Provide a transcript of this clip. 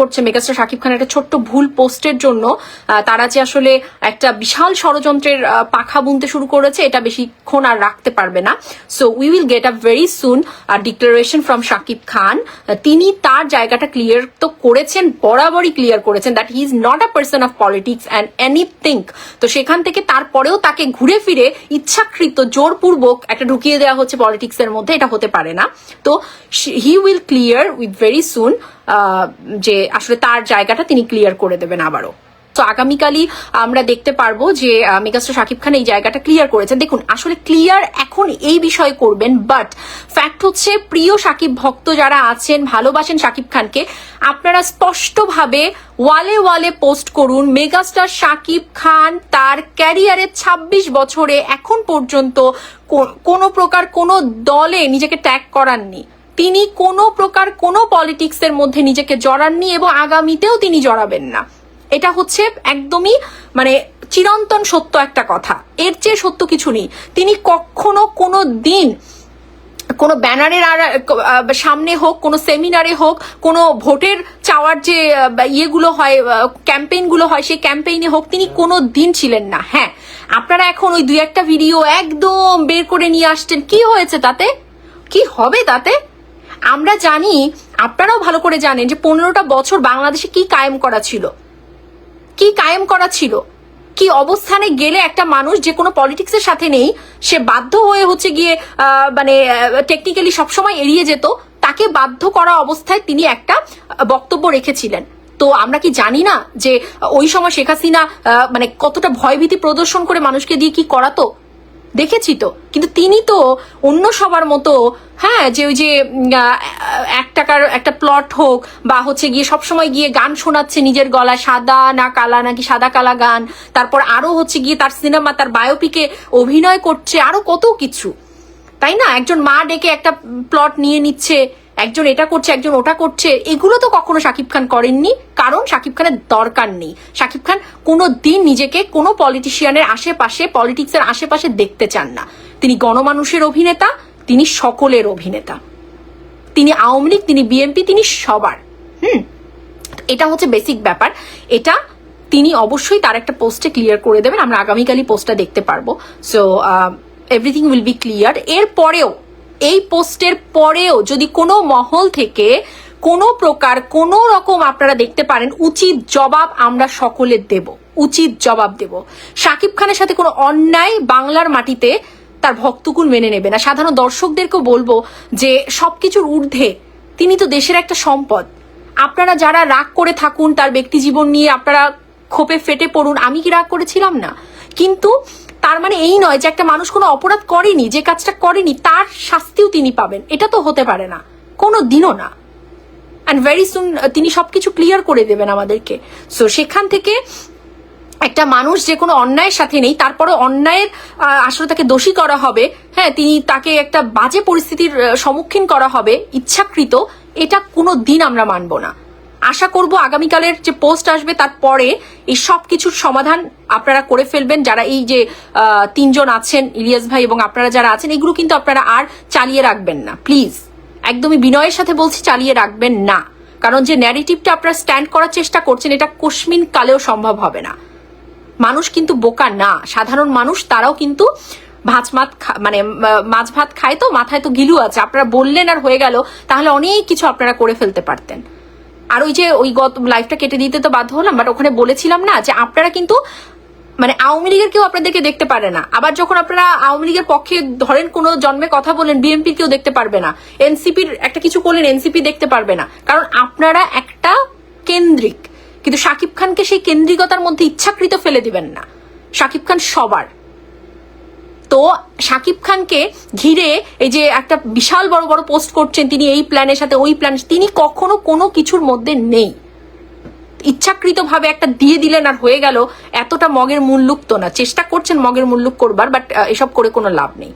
করছে মেগাস্টার শাকিব খানের একটা ছোট্ট ভুল পোস্টের জন্য। তারা যে আসলে একটা বিশাল ষড়যন্ত্রের পাখা বুনতে শুরু করেছে, এটা বেশিক্ষণ আর রাখতে পারবে না। So we will get up very soon declaration from Shakib Khan. তিনি তার জায়গাটা ক্লিয়ার তো করেছেন, বরাবরই ক্লিয়ার করেছেন that he is not a person of politics and anything তো সেখান থেকে তারপরেও তাকে ঘুরে ফিরে ইচ্ছাকৃত, জোরপূর্বক একটা ঢুকিয়ে দেওয়া হচ্ছে পলিটিক্স এর মধ্যে, এটা হতে পারে না। তো he will clear with very soon যে আসলে তার জায়গাটা তিনি ক্লিয়ার করে দেবেন আবারও। তো আগামীকালই আমরা দেখতে পারব যে মেগাস্টার শাকিব খান এই জায়গাটা ক্লিয়ার করেছেন। দেখুন, আসলে ক্লিয়ার এখন এই বিষয়ে করবেন বাট ফ্যাক্ট হচ্ছে প্রিয় শাকিব ভক্ত যারা আছেন, ভালোবাসেন শাকিব খানকে, আপনারা স্পষ্টভাবে ওয়ালে ওয়ালে পোস্ট করুন, মেগাস্টার শাকিব খান তার ক্যারিয়ারের ২৬ বছরে এখন পর্যন্ত কোনো প্রকার কোনো দলে নিজেকে ট্যাগ করাননি। তিনি কোনো প্রকার কোনো পলিটিক্সের মধ্যে নিজেকে জড়াননি এবং আগামীতেও তিনি জড়াবেন না। এটা হচ্ছে একদমই মানে চিরন্তন সত্য একটা কথা। এর চেয়ে সত্য কিছু নেই। তিনি কখনো কোনো দিন কোনো ব্যানারের আর সামনে হোক, কোনো সেমিনারে হোক, কোনো ভোটের চাওয়ার যে ইয়েগুলো হয় ক্যাম্পেইনগুলো হয়, সেই ক্যাম্পেইনে হোক, তিনি কোনো দিন ছিলেন না। হ্যাঁ আপনারা এখন ওই দুই একটা ভিডিও একদম বের করে নিয়ে আসছেন। কি হয়েছে তাতে? কি হবে তাতে? আমরা জানি, আপনারাও ভালো করে জানেন যে পনেরোটা বছর বাংলাদেশে কি কায়েম করা ছিল। কি কায়েম করা ছিল? কি অবস্থানে গেলে একটা মানুষ যে কোনো পলিটিক্সের সাথে নেই, সে বাধ্য হয়ে হচ্ছে গিয়ে মানে টেকনিক্যালি সবসময় এড়িয়ে যেত, তাকে বাধ্য করা অবস্থায় তিনি একটা বক্তব্য রেখেছিলেন। তো আমরা কি জানি না যে ওই সময় শেখ হাসিনা মানে কতটা ভয়ভীতি প্রদর্শন করে মানুষকে দিয়ে কি করাতো? দেখেছি তো। কিন্তু তিনি তো অন্য সবার মতো হ্যাঁ যে ওই যে এক টাকার একটা প্লট হোক, বা হচ্ছে গিয়ে সবসময় গিয়ে গান শোনাচ্ছে নিজের গলায়, সাদা না কালা, নাকি সাদা কালা গান। তারপর আরও হচ্ছে গিয়ে তার সিনেমা তার বায়োপিকে অভিনয় করছে, আরও কত কিছু। তাই না? একজন মা ডেকে একটা প্লট নিয়ে নিচ্ছে একজন এটা করছে, একজন ওটা করছে, এগুলো তো কখনো শাকিব খান করেননি, কারণ শাকিব খানের দরকার নেই। শাকিব খান কোনো দিন নিজেকে কোনো পলিটিশিয়ানের আশেপাশে পলিটিক্সের আশেপাশে দেখতে চান না। তিনি গণমানুষের অভিনেতা, তিনি সকলের অভিনেতা। তিনি আওয়ামী লীগ, তিনি বিএনপি তিনি সবার। হুম? এটা হচ্ছে বেসিক ব্যাপার। এটা তিনি অবশ্যই তার একটা পোস্টে ক্লিয়ার করে দেবেন, আমরা আগামীকালই পোস্টটা দেখতে পারব। So everything will be clear এর পরেও এই পোস্টের পরেও যদি কোনো মহল থেকে কোনো প্রকার কোনো রকম আপনারা দেখতে পারেন, উচিত জবাব আমরা সকলে দেব, উচিত জবাব দেব। শাকিব খানের সাথে কোনো অন্যায় বাংলার মাটিতে তার ভক্তকুল মেনে নেবে না। সাধারণ দর্শকদেরকেও বলব যে সবকিছুর ঊর্ধ্বে তিনি তো দেশের একটা সম্পদ। আপনারা যারা রাগ করে থাকুন তার ব্যক্তি জীবন নিয়ে আপনারা ক্ষোভে ফেটে পড়ুন, আমি কি রাগ করেছিলাম না? কিন্তু তার মানে এই নয় যে একটা মানুষ কোনো অপরাধ করেনি, যে কাজটা করেনি, তার শাস্তিও তিনি পাবেন। এটা তো হতে পারে না। কোনো দিনও না। অ্যান্ড ভেরি সুন তিনি সবকিছু ক্লিয়ার করে দেবেন আমাদেরকে। সো সেখান থেকে একটা মানুষ যে কোনো অন্যায়ের সাথে নেই তারপরে অন্যায়ের আসলে তাকে দোষী করা হবে। হ্যাঁ তিনি তাকে একটা বাজে পরিস্থিতির সম্মুখীন করা হবে, ইচ্ছাকৃত। এটা কোনো দিন আমরা মানব না। আশা করব আগামীকালের যে পোস্ট আসবে তারপরে এই সব কিছুর সমাধান আপনারা করে ফেলবেন। যারা এই যে তিনজন আছেন, ইলিয়াস ভাই এবং আপনারা যারা আছেন, এগুলো কিন্তু আপনারা আর চালিয়ে রাখবেন না। প্লিজ, একদমই বিনয়ের সাথে বলছি চালিয়ে রাখবেন না। কারণ যে ন্যারেটিভটা আপনারা স্ট্যান্ড করার চেষ্টা করছেন, এটা কোশ্মিন কালেও সম্ভব হবে না। মানুষ কিন্তু বোকা না। সাধারণ মানুষ, তারাও কিন্তু ভাত মাত মানে মাছ ভাত খায় তো, মাথায় তো গিলু আছে। আপনারা বললেন আর হয়ে গেল, তাহলে অনেক কিছু আপনারা করে ফেলতে পারতেন। আর ওই যে ওই গত লাইফটা কেটে দিতে তো বাধ্য হলাম বাট ওখানে বলেছিলাম না যে আপনারা কিন্তু মানে আওয়ামী লীগের কেউ আপনাদেরকে দেখতে পারে না। আবার যখন আপনারা আওয়ামী লীগের পক্ষে ধরেন কোনো জন্মে কথা বলেন বিএনপির কেউ দেখতে পারবে না। এনসিপির একটা কিছু করলেন এনসিপি দেখতে পারবে না। কারণ আপনারা একটা কেন্দ্রিক, কিন্তু শাকিব খানকে সেই কেন্দ্রিকতার মধ্যে ইচ্ছাকৃত ফেলে দিবেন না। শাকিব খান সবার। তো শাকিব খানকে ঘিরে এই যে একটা বিশাল বড় বড় পোস্ট করছেন তিনি এই প্ল্যানের সাথে, ওই প্ল্যান তিনি কখনো কোনো কিছুর মধ্যে নেই। ইচ্ছাকৃতভাবে একটা দিয়ে দিলেন আর হয়ে গেল, এতটা মগের মূল্যুক তো না। চেষ্টা করছেন মগের মূল্যুক করবার বাট এসব করে কোনো লাভ নেই।